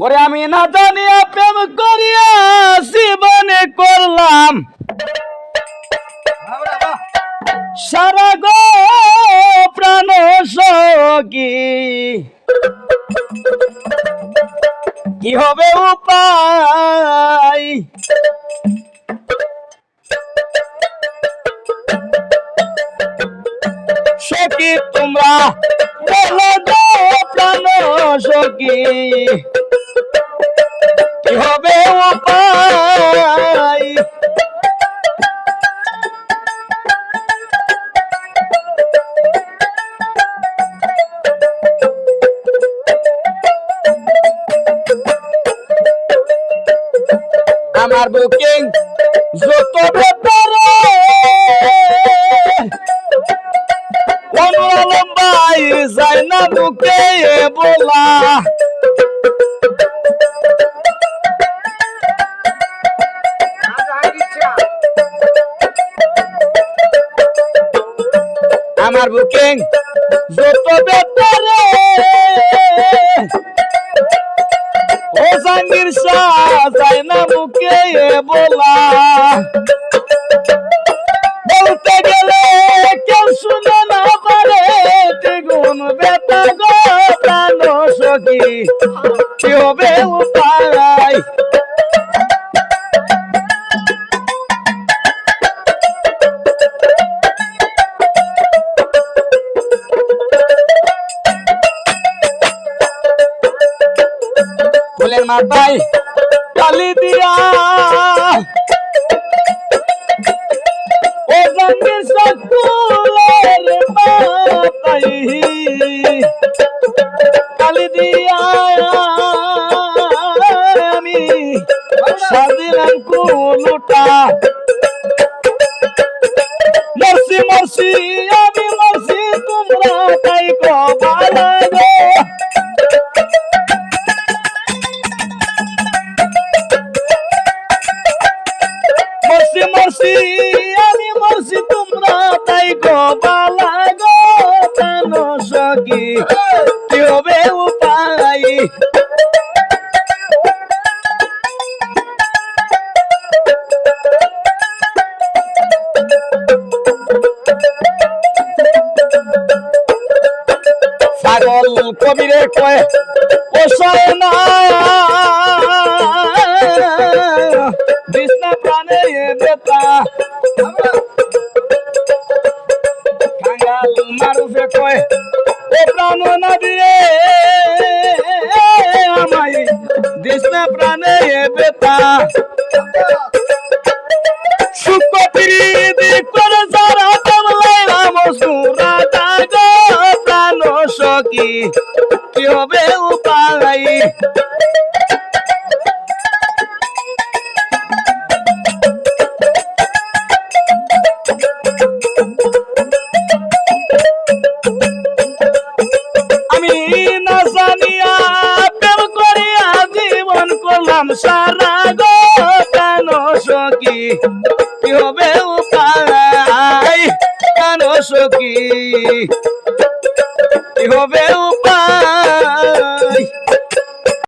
ওরে আমি না জানিয়া প্রেম করিয়া জীবনে করলাম। সারা গো প্রাণ সখী। কি হবে উপায়? সখী তোমরা বলো গো প্রাণ সখী। আমার বুকিং। যত ব্যাপারে লম্বাই যায় না বুকে বলা। আমার বুকিং। যত ব্যাপারে ও জাঙ্গির শাহ যায় না বুকে বলা। বলতে গেলে কেউ শুনে না পারে, দ্বিগুণ বেতা গো প্রাণ সখী। কি হবে উপায়? মাথায় কালি দিয়া। ও জঙ্গে সকুলের মাথায় গালি দিয়া আমি সাজিলাম কুলুটা ছাগল কবিরে কয় পোষায় না কৃষ্ণ প্রাণে কাঙ্গাল মারুফে কয় প্রাণ না দিয়ে আমায় প্রাণে বেতা সখী কি হবে উপায় আমি না জানিয়া প্রেম করিয়া জীবন করলাম, সারা গো কেন সখী। কি হবে উপায় কেন সখী? devolver o pai.